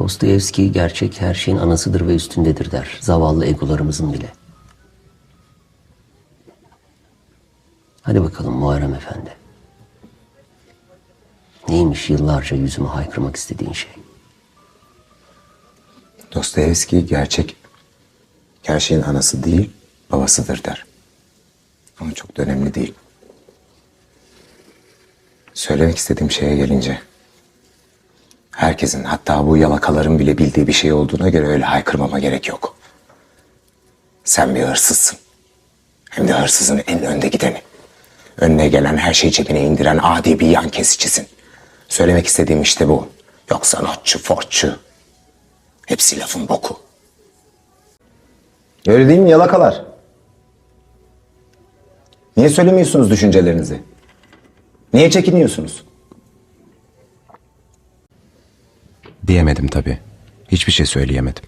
Dostoyevski gerçek her şeyin anasıdır ve üstündedir der. Zavallı egolarımızın bile. Hadi bakalım Muharrem Efendi. Neymiş yıllarca yüzüme haykırmak istediğin şey? Dostoyevski gerçek, gerçeğin anası değil, babasıdır der. Ama çok da önemli değil. Söylemek istediğim şeye gelince, herkesin hatta bu yalakaların bile bildiği bir şey olduğuna göre öyle haykırmama gerek yok. Sen bir hırsızsın. Hem de hırsızın en önde gideni. Önüne gelen her şeyi cebine indiren adi bir yan kesicisin. Söylemek istediğim işte bu. Yoksa notçu, fortçu, Hepsi lafın boku. Öyle değil mi yalakalar? Niye söylemiyorsunuz düşüncelerinizi? Niye çekiniyorsunuz? Diyemedim tabii. Hiçbir şey söyleyemedim.